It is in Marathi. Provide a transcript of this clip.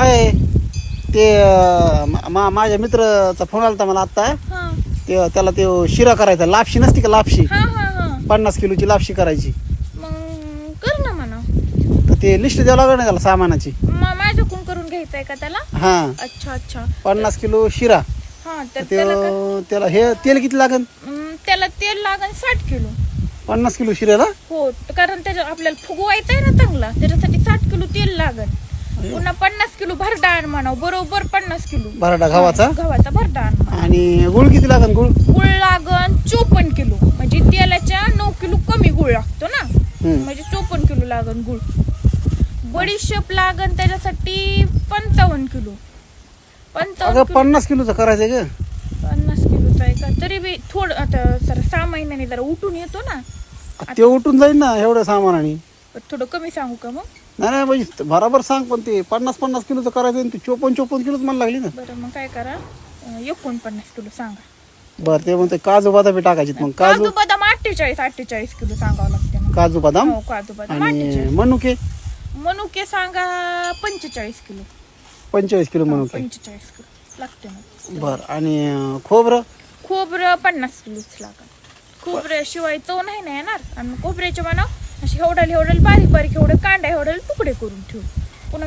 काय ते अं, मा- माझ्या मित्राचा फोन आला मला आत्ता. हा. ते त्याला ते शिरा करायचा. लापशी नसती का लापशी? हा हा हा. पन्नास किलोची लापशी करायची. मग कर ना म्हणा. तर ते लिस्ट द्यावं लागणार त्याला सामानाची. मा- माझ्याकडून करून घ्यायचंय का त्याला? हा. अच्छा अच्छा. पन्नास किलो शिरा. हा तर त्याला त्याला हे तेल किती लागेल हम्म, त्याला तेल लागन साठ किलो. पन्नास किलो शिऱ्याला? हो कारण त्याच्या आपल्याला फुगवायचं आहे ना चांगला. त्याच्यासाठी साठ पुन्हा पन्नास किलो भरडाण म्हणाव. बरोबर पन्नास किलो. बराडा गव्हाचा? गव्हाचा म्हणा आणि गुळ किती लागेल गुळ? गुळ लागन चोपन्न किलो. म्हणजे तेलाच्या नऊ किलो कमी गुळ लागतो ना. हम्म. म्हणजे चोपन्न किलो लागन गुळ. बडीशेप लागन त्याच्यासाठी पंचावन्न किलो. पंचावन्न अगं किलो. पन्नास किलोचं करायचं ग. पन्नास किलोचा आहे का? तरी बी थोडं आता सर सहा महिन्याने जरा उठून येतो ना. ते उठून जाईल ना एवढं सामानाने. पण थोडं कमी सांगू का मग? नाही नाही म्हणजे बराबर सांग पण ते पन्नास पन्नास किलोचं करायचं आणि ते चोपन्न चोपन्न किलोच मला लागली ना. बरं मग काय करा? एकोणपन्नास किलो सांगा. बरं ते म्हणते काजू बदामी टाकायचे मग. काजू काजू बदाम अठ्ठेचाळीस अठ्ठेचाळीस किलो सांगावं लागते ना. काजू बदाम हो काजू बदाम आणि अठ्ठेचाळीस. मनुके? मनुके सांगा पंचेचाळीस किलो. पंचेचाळीस किलो मनुके. पंचेचाळीस किलो. लागते ना. बरं आणि अं, खोबरं? खोबरं पन्नास किलोच लागत खोबऱ्याशिवाय तो नाही ना येणार. आणि खोबऱ्याचे म्हणा असे एवढ्याला एवढ्याला बारीक बारीक एवढे tu. Kuna